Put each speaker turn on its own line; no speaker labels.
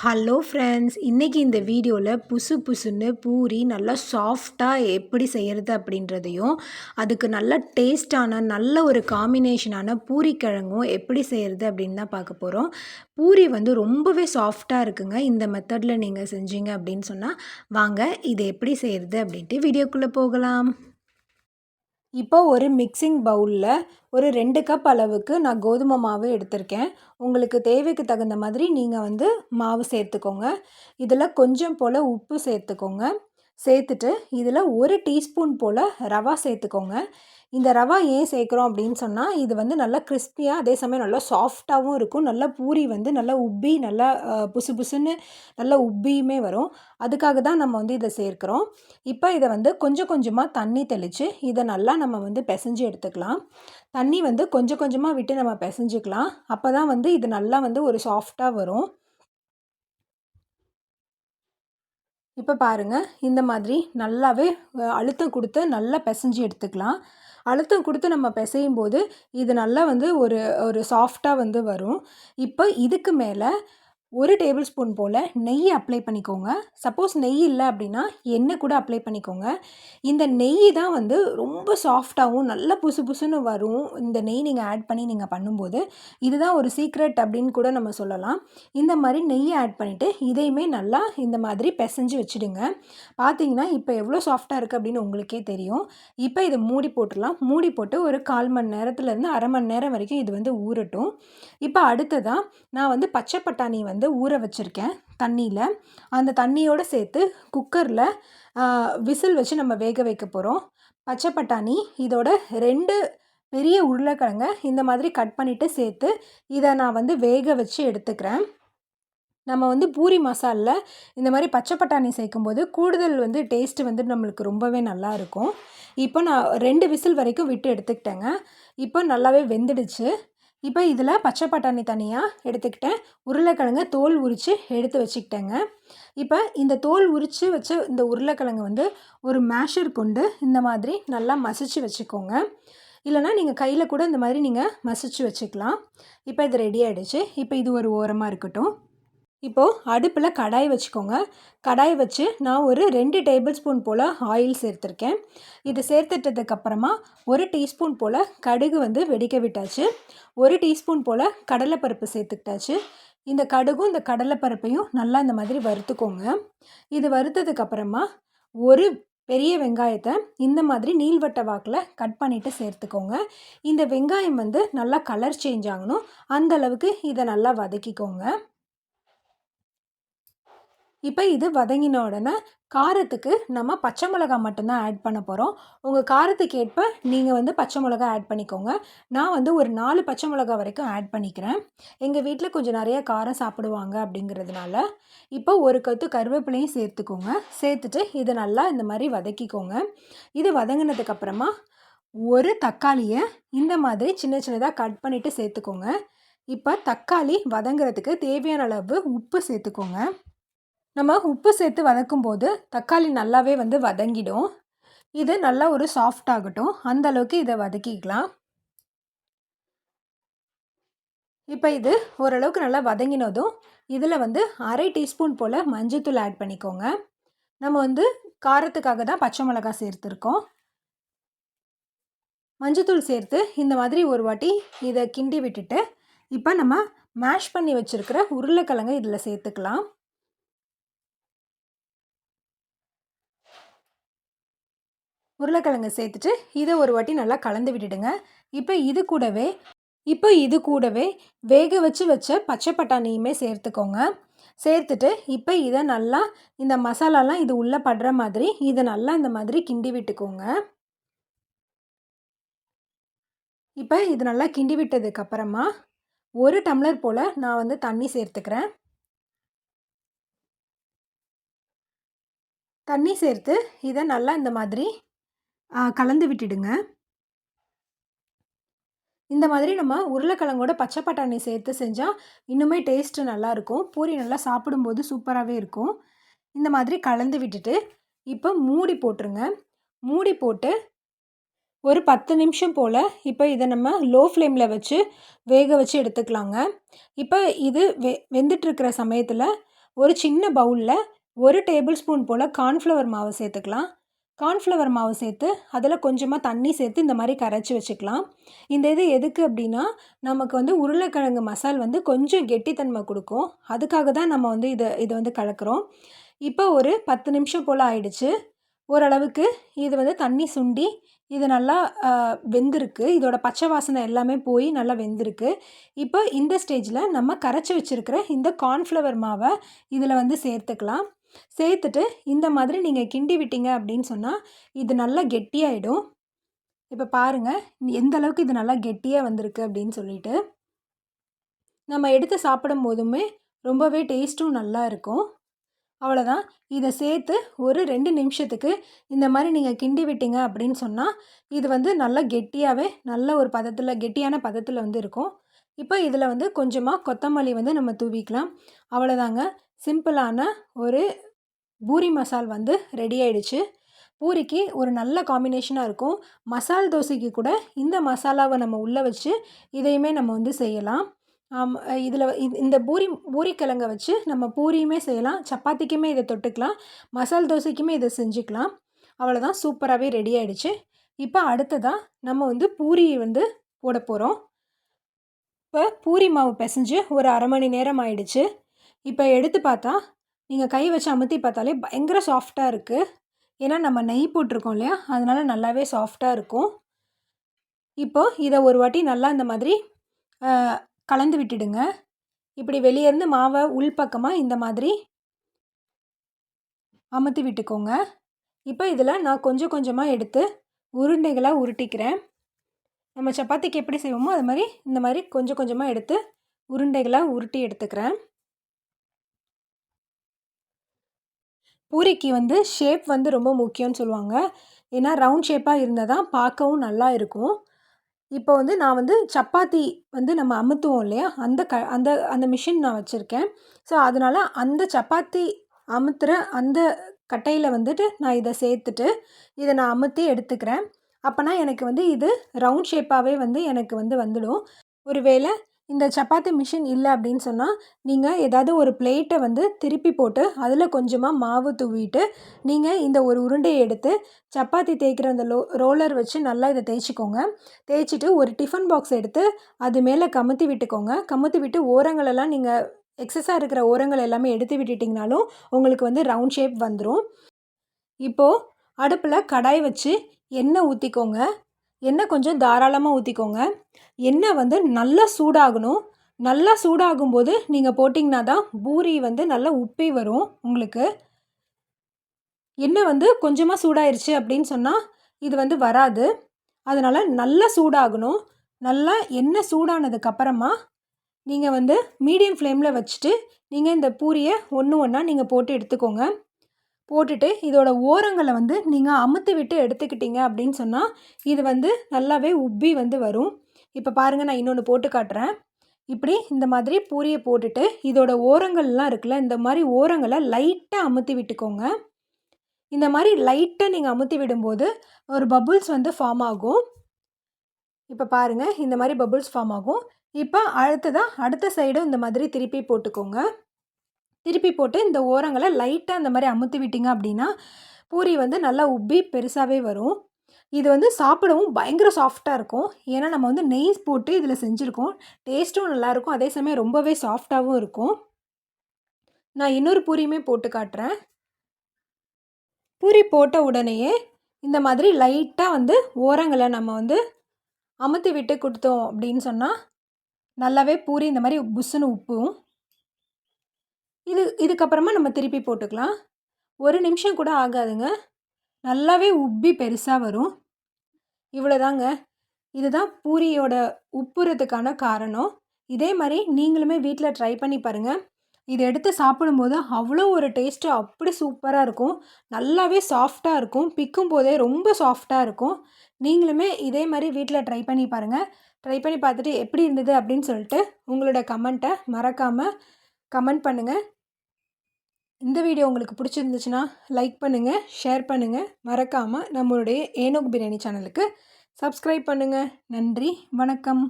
Hello friends இன்றைக்கி இந்த வீடியோவில் புசு புசுன்னு பூரி நல்லா சாஃப்டாக எப்படி செய்கிறது அப்படின்றதையும் அதுக்கு நல்ல டேஸ்டான நல்ல ஒரு காம்பினேஷனான பூரி கிழங்கும் எப்படி செய்கிறது அப்படின்னு தான் பார்க்க போகிறோம் பூரி வந்து ரொம்பவே சாஃப்டாக இருக்குங்க. இந்த மெத்தடில் நீங்கள் செஞ்சீங்க அப்படின்னு சொன்னால் வாங்க இது எப்படி செய்கிறது அப்படின்ட்டு வீடியோக்குள்ளே போகலாம். இப்போ ஒரு மிக்சிங் பவுலில் ஒரு ரெண்டு கப் அளவுக்கு நான் கோதுமை மாவு எடுத்திருக்கேன். உங்களுக்கு தேவைக்கு தகுந்த மாதிரி நீங்கள் வந்து மாவு சேர்த்துக்கோங்க. இதில் கொஞ்சம் போல் உப்பு சேர்த்துக்கோங்க. சேர்த்துட்டு இதில் ஒரு டீஸ்பூன் போல் ரவா சேர்த்துக்கோங்க. இந்த ரவா ஏன் சேர்க்குறோம் அப்படின்னு சொன்னால் இது வந்து நல்லா கிறிஸ்பியாக அதே சமயம் நல்லா சாஃப்டாகவும் இருக்கும். நல்லா பூரி வந்து நல்லா உப்பி நல்லா புசு புசுன்னு நல்லா உப்பியுமே வரும். அதுக்காக தான் நம்ம வந்து இதை சேர்க்குறோம். இப்போ இதை வந்து கொஞ்சம் கொஞ்சமாக தண்ணி தெளித்து இதை நல்லா நம்ம வந்து பிசைஞ்சு எடுத்துக்கலாம். தண்ணி வந்து கொஞ்சம் கொஞ்சமாக விட்டு நம்ம பிசைஞ்சிக்கலாம். அப்போ தான் வந்து இது நல்லா வந்து ஒரு சாஃப்டாக வரும். இப்போ பாருங்கள் இந்த மாதிரி நல்லாவே அழுத்தம் கொடுத்து நல்லா பிசைஞ்சு எடுத்துக்கலாம். அழுத்தம் கொடுத்து நம்ம பிசையும் போது இது நல்லா வந்து ஒரு ஒரு சாஃப்டாக வந்து வரும். இப்போ இதுக்கு மேலே ஒரு டேபிள் ஸ்பூன் போல் நெய் அப்ளை பண்ணிக்கோங்க. சப்போஸ் நெய் இல்லை அப்படின்னா எண்ணெய் கூட அப்ளை பண்ணிக்கோங்க. இந்த நெய் தான் வந்து ரொம்ப சாஃப்டாகவும் நல்ல புசு புசுன்னு வரும். இந்த நெய் நீங்கள் ஆட் பண்ணி நீங்கள் பண்ணும்போது இதுதான் ஒரு சீக்ரெட் அப்படின்னு கூட நம்ம சொல்லலாம். இந்த மாதிரி நெய்யை ஆட் பண்ணிவிட்டு இதையுமே நல்லா இந்த மாதிரி பிசைஞ்சு வச்சுடுங்க. பார்த்தீங்கன்னா இப்போ எவ்வளோ சாஃப்டாக இருக்குது அப்படின்னு உங்களுக்கே தெரியும். இப்போ இதை மூடி போட்டுடலாம். மூடி போட்டு ஒரு கால் மணி நேரத்துலேருந்து அரை மணி நேரம் வரைக்கும் இது வந்து ஊறட்டும். இப்போ அடுத்ததாக நான் வந்து பச்சை பட்டாணி வந்து வந்து ஊற வச்சுருக்கேன் தண்ணியில். அந்த தண்ணியோடு சேர்த்து குக்கரில் விசில் வச்சு நம்ம வேக வைக்க போகிறோம் பச்சை பட்டாணி இதோட ரெண்டு பெரிய உருளைக்கிழங்க இந்த மாதிரி கட் பண்ணிவிட்டு சேர்த்து இதை நான் வந்து வேக வச்சு எடுத்துக்கிறேன். நம்ம வந்து பூரி மசாலில் இந்த மாதிரி பச்சை பட்டாணி சேர்க்கும்போது கூடுதல் வந்து டேஸ்ட்டு வந்து நம்மளுக்கு ரொம்பவே நல்லா இருக்கும். இப்போ நான் ரெண்டு விசில் வரைக்கும் விட்டு எடுத்துக்கிட்டேங்க. இப்போ நல்லாவே வெந்துடுச்சு. இப்போ இதில் பச்சை பட்டாணி தனியாக எடுத்துக்கிட்டேன். உருளைக்கிழங்க தோல் உரித்து எடுத்து வச்சுக்கிட்டேங்க. இப்போ இந்த தோல் உரித்து வச்ச இந்த உருளைக்கிழங்கு வந்து ஒரு மேஷர் கொண்டு இந்த மாதிரி நல்லா மசிச்சு வச்சுக்கோங்க. இல்லைனா நீங்கள் கையில் கூட இந்த மாதிரி நீங்கள் மசிச்சு வச்சுக்கலாம். இப்போ இது ரெடி ஆகிடுச்சு இப்போ இது ஒரு ஓரமாக இருக்கட்டும். இப்போது அடுப்பில் கடாய் வச்சுக்கோங்க. கடாய் வச்சு நான் ஒரு ரெண்டு டேபிள் ஸ்பூன் போல் ஆயில் சேர்த்துருக்கேன். இது சேர்த்துட்டதுக்கப்புறமா ஒரு டீஸ்பூன் போல் கடுகு வந்து வெடிக்க விட்டாச்சு. ஒரு டீஸ்பூன் போல் கடலைப்பருப்பு சேர்த்துக்கிட்டாச்சு. இந்த கடுகும் இந்த கடலைப்பருப்பையும் நல்லா இந்த மாதிரி வறுத்துக்கோங்க. இது வறுத்ததுக்கப்புறமா ஒரு பெரிய வெங்காயத்தை இந்த மாதிரி நீள்வட்ட வாக்கில் கட் பண்ணிவிட்டு சேர்த்துக்கோங்க. இந்த வெங்காயம் வந்து நல்லா கலர் சேஞ்ச் ஆகணும். அந்தளவுக்கு இதை நல்லா வதக்கிக்கோங்க. இப்போ இது வதங்கின உடனே காரத்துக்கு நம்ம பச்சை மிளகா மட்டும்தான் ஆட் பண்ண போகிறோம் உங்கள் காரத்துக்கு ஏற்ப நீங்கள் வந்து பச்சை மிளகா ஆட் பண்ணிக்கோங்க. நான் வந்து ஒரு நாலு பச்சை மிளகா வரைக்கும் ஆட் பண்ணிக்கிறேன். எங்கள் வீட்டில் கொஞ்சம் நிறைய காரம் சாப்பிடுவாங்க அப்படிங்கிறதுனால இப்போ ஒரு கத்து கருவேப்பிலையும் சேர்த்துக்கோங்க. சேர்த்துட்டு இதை நல்லா இந்த மாதிரி வதக்கிக்கோங்க. இது வதங்கினதுக்கப்புறமா ஒரு தக்காளியை இந்த மாதிரி சின்ன சின்னதாக கட் பண்ணிவிட்டு சேர்த்துக்கோங்க. இப்போ தக்காளி வதங்குறதுக்கு தேவையான அளவு உப்பு சேர்த்துக்கோங்க. நம்ம உப்பு சேர்த்து வதக்கும் போது தக்காளி நல்லாவே வந்து வதங்கிடும். இது நல்லா ஒரு சாஃப்ட் ஆகட்டும். அந்த அளவுக்கு இதை வதக்கிக்கலாம். இப்போ இது ஓரளவுக்கு நல்லா வதங்கினதும் இதில் வந்து அரை டீஸ்பூன் போல் மஞ்சத்தூள் ஆட் பண்ணிக்கோங்க. நம்ம வந்து காரத்துக்காக தான் பச்சை மிளகா சேர்த்துருக்கோம். மஞ்சத்தூள் சேர்த்து இந்த மாதிரி ஒரு வாட்டி இதை கிண்டி விட்டுட்டு இப்போ நம்ம மேஷ் பண்ணி வச்சுருக்கிற உருளைக்கிழங்கு இதில் சேர்த்துக்கலாம். உருளைக்கிழங்கு சேர்த்துட்டு இதை ஒரு வாட்டி நல்லா கலந்து விட்டுடுங்க. இப்போ இது கூடவே இப்போ இது கூடவே வேக வச்சு வச்ச பச்சை பட்டாணியுமே சேர்த்துக்கோங்க. சேர்த்துட்டு இப்போ இதை நல்லா இந்த மசாலாலாம் இது உள்ளே படுற மாதிரி இதை நல்லா இந்த மாதிரி கிண்டி விட்டுக்கோங்க. இப்போ இது நல்லா கிண்டி விட்டதுக்கப்புறமா ஒரு டம்ளர் போல் நான் வந்து தண்ணி சேர்த்துக்கிறேன். தண்ணி சேர்த்து இதை நல்லா இந்த மாதிரி கலந்து விட்டுடுங்க. இந்த மாதிரி நம்ம உருளைக்கிழங்கோட பச்சை பட்டாணி சேர்த்து செஞ்சால் இன்னுமே டேஸ்ட்டு நல்லாயிருக்கும் பூரி நல்லா சாப்பிடும்போது சூப்பராகவே இருக்கும். இந்த மாதிரி கலந்து விட்டுட்டு இப்போ மூடி போட்டுருங்க. மூடி போட்டு ஒரு பத்து நிமிஷம் போல் இப்போ இதை நம்ம லோ ஃப்ளேமில் வச்சு வேக வச்சு எடுத்துக்கலாங்க. இப்போ இது வெ வெந்துட்டுருக்கிற சமயத்தில் ஒரு சின்ன பவுலில் ஒரு டேபிள் ஸ்பூன் போல் கார்ன்ஃப்ளவர் மாவு சேர்த்துக்கலாம். கார்ன்ஃப்ளவர் மாவு சேர்த்து அதில் கொஞ்சமாக தண்ணி சேர்த்து இந்த மாதிரி கரைச்சி வச்சுக்கலாம். இந்த இது எதுக்கு அப்படின்னா நமக்கு வந்து உருளைக்கிழங்கு மசால் வந்து கொஞ்சம் கெட்டித்தன்மை கொடுக்கும். அதுக்காக தான் நம்ம வந்து இதை இதை வந்து கலக்கிறோம். இப்போ ஒரு பத்து நிமிஷம் போல் ஆயிடுச்சு. ஓரளவுக்கு இது வந்து தண்ணி சுண்டி இது நல்லா வெந்திருக்கு. இதோட பச்சை வாசனை எல்லாமே போய் நல்லா வெந்திருக்கு. இப்போ இந்த ஸ்டேஜில் நம்ம கரைச்சி வச்சுருக்கிற இந்த கார்ன்ஃப்ளவர் மாவை இதில் வந்து சேர்த்துக்கலாம். சேர்த்துட்டு இந்த மாதிரி நீங்கள் கிண்டி விட்டீங்க அப்படின்னு சொன்னால் இது நல்லா கெட்டியாயிடும். இப்போ பாருங்கள் எந்த அளவுக்கு இது நல்லா கெட்டியாக வந்திருக்கு அப்படின்னு சொல்லிட்டு நம்ம எடுத்து சாப்பிடும் போதுமே ரொம்பவே டேஸ்ட்டும் நல்லா இருக்கும். அவ்வளோதான் இதை சேர்த்து ஒரு ரெண்டு நிமிஷத்துக்கு இந்த மாதிரி நீங்கள் கிண்டி விட்டீங்க அப்படின்னு சொன்னால் இது வந்து நல்லா கெட்டியாகவே நல்ல ஒரு பதத்தில் கெட்டியான பதத்தில் வந்து இருக்கும். இப்போ இதில் வந்து கொஞ்சமாக கொத்தமல்லி வந்து நம்ம தூவிக்கலாம். அவ்வளோதாங்க சிம்பிளான ஒரு பூரி மசால் வந்து ரெடி ஆயிடுச்சு. பூரிக்கு ஒரு நல்ல காம்பினேஷனாக இருக்கும். மசால் தோசைக்கு கூட இந்த மசாலாவை நம்ம உள்ளே வச்சு இதையுமே நம்ம வந்து செய்யலாம். இதில் இந்த பூரி பூரிக்கிழங்க வச்சு நம்ம பூரியுமே செய்யலாம். சப்பாத்திக்குமே இதை தொட்டுக்கலாம். மசால் தோசைக்குமே இதை செஞ்சுக்கலாம். அவ்வளோதான் சூப்பராகவே ரெடி ஆகிடுச்சு இப்போ அடுத்ததாக நம்ம வந்து பூரி வந்து போட போகிறோம் இப்போ பூரி மாவு பிசைஞ்சு ஒரு அரை மணி நேரம் ஆயிடுச்சு. இப்போ எடுத்து பார்த்தா நீங்கள் கை வச்சு அமுத்தி பார்த்தாலே பயங்கர சாஃப்டாக இருக்குது ஏன்னா நம்ம நெய் போட்டிருக்கோம் இல்லையா? அதனால் நல்லாவே சாஃப்டாக இருக்கும். இப்போது இதை ஒரு வாட்டி நல்லா இந்த மாதிரி கலந்து விட்டுடுங்க. இப்படி வெளியேருந்து மாவை உள்பக்கமாக இந்த மாதிரி அமுத்தி விட்டுக்கோங்க. இப்போ இதில் நான் கொஞ்சம் கொஞ்சமாக எடுத்து உருண்டைகளாக உருட்டிக்கிறேன். நம்ம சப்பாத்திக்கு எப்படி செய்வோமோ அது மாதிரி இந்த மாதிரி கொஞ்சம் கொஞ்சமாக எடுத்து உருண்டைகளாக உருட்டி எடுத்துக்கிறேன். பூரிக்கு வந்து ஷேப் வந்து ரொம்ப முக்கியம்னு சொல்லுவாங்க. ஏன்னா ரவுண்ட் ஷேப்பாக இருந்தால் தான் பார்க்கவும் நல்லா இருக்கும். இப்போ வந்து நான் வந்து சப்பாத்தி வந்து நம்ம அமுத்துவோம் இல்லையா? அந்த க அந்த அந்த மிஷின் நான் வச்சுருக்கேன். ஸோ அதனால் அந்த சப்பாத்தி அமுத்துகிற அந்த கட்டையில் வந்துட்டு நான் இதை சேர்த்துட்டு இதை நான் அமுத்தி எடுத்துக்கிறேன். அப்போனா எனக்கு வந்து இது ரவுண்ட் ஷேப்பாகவே வந்து எனக்கு வந்து வந்துடும். ஒரு வேளை இந்த சப்பாத்தி மிஷின் இல்லை அப்படின்னு சொன்னால் நீங்கள் ஏதாவது ஒரு பிளேட்டை வந்து திருப்பி போட்டு அதில் கொஞ்சமாக மாவு தூவிட்டு நீங்கள் இந்த ஒரு உருண்டையை எடுத்து சப்பாத்தி தேய்க்கிற அந்த லோ ரோலர் வச்சு நல்லா இதை தேய்ச்சிக்கோங்க. தேய்ச்சிட்டு ஒரு டிஃபன் பாக்ஸ் எடுத்து அது மேலே கமுத்தி விட்டுக்கோங்க. கமுத்தி விட்டு ஓரங்களெல்லாம் நீங்கள் எக்ஸஸாக இருக்கிற ஓரங்கள் எல்லாமே எடுத்து விட்டுட்டிங்கனாலும் உங்களுக்கு வந்து ரவுண்ட் ஷேப் வந்துடும் இப்போது அடுப்பில் கடாய் வச்சு எண்ணெய் ஊற்றிக்கோங்க எண்ணெய் கொஞ்சம் தாராளமாக ஊற்றிக்கோங்க எண்ணெய் வந்து நல்லா சூடாகணும். நல்லா சூடாகும்போது நீங்கள் போட்டிங்கன்னா தான் பூரி வந்து நல்லா உப்பி வரும் உங்களுக்கு. எண்ணெய் வந்து கொஞ்சமாக சூடாயிருச்சு அப்படின்னு சொன்னால் இது வந்து வராது. அதனால் நல்லா சூடாகணும். நல்லா எண்ணெய் சூடானதுக்கப்புறமா நீங்கள் வந்து மீடியம் ஃப்ளேமில் வச்சுட்டு நீங்கள் இந்த பூரியை ஒன்று ஒன்றா நீங்கள் போட்டு எடுத்துக்கோங்க. போட்டுட்டு இதோட ஓரங்களை வந்து நீங்கள் அமுத்து விட்டு எடுத்துக்கிட்டீங்க அப்படின்னு சொன்னால் இது வந்து நல்லாவே உப்பி வந்து வரும். இப்போ பாருங்கள் நான் இன்னொன்று போட்டு காட்டுறேன். இப்படி இந்த மாதிரி பூரியை போட்டுட்டு இதோட ஓரங்கள்லாம் இருக்குல்ல இந்த மாதிரி ஓரங்களை லைட்டாக அமுத்தி விட்டுக்கோங்க. இந்த மாதிரி லைட்டாக நீங்கள் அமுத்தி விடும்போது ஒரு பபுள்ஸ் வந்து ஃபார்ம் ஆகும். இப்போ பாருங்கள் இந்த மாதிரி பபுள்ஸ் ஃபார்ம் ஆகும். இப்போ அடுத்ததாக அடுத்த சைடும் இந்த மாதிரி திருப்பி போட்டுக்கோங்க. திருப்பி போட்டு இந்த ஓரங்களை லைட்டாக இந்த மாதிரி அமுத்து விட்டிங்க அப்படின்னா பூரி வந்து நல்லா உப்பி பெருசாகவே வரும். இது வந்து சாப்பிடவும் பயங்கர சாஃப்டாக இருக்கும். ஏன்னா நம்ம வந்து நெய் போட்டு இதில் செஞ்சுருக்கோம். டேஸ்ட்டும் நல்லாயிருக்கும் அதே சமயம் ரொம்பவே சாஃப்டாகவும் இருக்கும். நான் இன்னொரு பூரியுமே போட்டு காட்டுறேன். பூரி போட்ட உடனேயே இந்த மாதிரி லைட்டாக வந்து ஓரங்களை நம்ம வந்து அமுத்தி விட்டு கொடுத்தோம் அப்படின்னு சொன்னால் நல்லாவே பூரி இந்த மாதிரி புஷ்ஷுன்னு உப்பும். இது இதுக்கப்புறமா நம்ம திருப்பி போட்டுக்கலாம். ஒரு நிமிஷம் கூட ஆகாதுங்க. நல்லாவே உப்பி பெருசாக வரும். இவ்வளோதாங்க. இதுதான் பூரியோட உப்புறதுக்கான காரணம். இதே மாதிரி நீங்களுமே வீட்டில் ட்ரை பண்ணி பாருங்கள் இது எடுத்து சாப்பிடும்போது அவ்வளோ ஒரு டேஸ்ட்டு அப்படி சூப்பராக இருக்கும். நல்லாவே சாஃப்டாக இருக்கும். பிக்கும் போதே ரொம்ப சாஃப்டாக இருக்கும். நீங்களுமே இதே மாதிரி வீட்டில் ட்ரை பண்ணி பாருங்கள் ட்ரை பண்ணி பார்த்துட்டு எப்படி இருந்தது அப்படின்னு சொல்லிட்டு உங்களோட கமெண்ட்டை மறக்காமல் கமெண்ட் பண்ணுங்கள் இந்த வீடியோ உங்களுக்கு பிடிச்சிருந்துச்சுன்னா லைக் பண்ணுங்கள் ஷேர் பண்ணுங்கள் மறக்காமல் நம்மளுடைய ஏனோக் பிரியாணி சேனலுக்கு சப்ஸ்கிரைப் பண்ணுங்கள் நன்றி வணக்கம்.